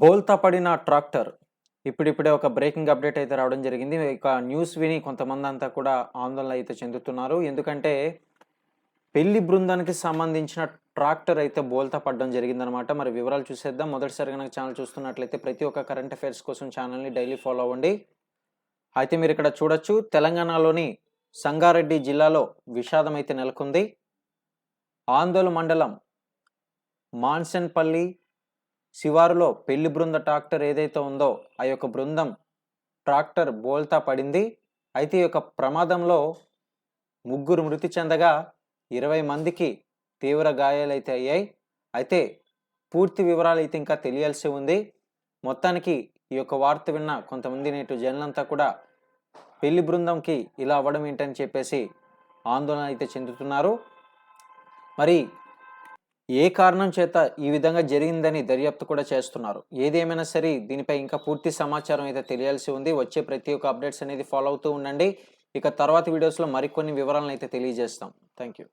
బోల్తా పడిన ట్రాక్టర్ ఇప్పుడిప్పుడే ఒక బ్రేకింగ్ అప్డేట్ అయితే రావడం జరిగింది. ఇక న్యూస్ విని కొంతమంది అంతా కూడా ఆందోళన అయితే చెందుతున్నారు. ఎందుకంటే పెళ్ళి బృందానికి సంబంధించిన ట్రాక్టర్ అయితే బోల్తా పడడం జరిగిందనమాట మరి వివరాలు చూసేద్దాం. మొదటిసారి కనుక ఛానల్ చూస్తున్నట్లయితే ప్రతి ఒక్క కరెంట్ అఫైర్స్ కోసం ఛానల్ని డైలీ ఫాలో అవ్వండి. అయితే మీరు ఇక్కడ చూడొచ్చు తెలంగాణలోని సంగారెడ్డి జిల్లాలో విషాదం అయితే నెలకొంది. ఆందోళన మండలం మాన్సన్పల్లి శివారులో పెళ్ళి బృంద ట్రాక్టర్ ఏదైతే ఉందో ఆ యొక్క బృందం ట్రాక్టర్ బోల్తా పడింది. అయితే ఈ యొక్క ప్రమాదంలో ముగ్గురు మృతి చెందగా ఇరవై మందికి తీవ్ర గాయాలైతే అయ్యాయి. అయితే పూర్తి వివరాలు అయితే ఇంకా తెలియాల్సి ఉంది. మొత్తానికి ఈ యొక్క వార్త విన్న కొంతమంది నేటి జనులంతా కూడా పెళ్ళి బృందంకి ఇలా అవ్వడం ఏంటని చెప్పేసి ఆందోళన అయితే చెందుతున్నారు. మరి ఏ కారణం చేత ఈ విధంగా జరిగిందని దర్యాప్తు కూడా చేస్తున్నారు? ఏదేమైనా సరే దీనిపై ఇంకా పూర్తి సమాచారం అయితే తెలియాల్సి ఉంది. వచ్చే ప్రతి ఒక్క అప్డేట్స్ అనేది ఫాలో అవుతూ ఉండండి. ఇక తర్వాత వీడియోస్లో మరికొన్ని వివరాలను అయితే తెలియజేస్తాం. Thank you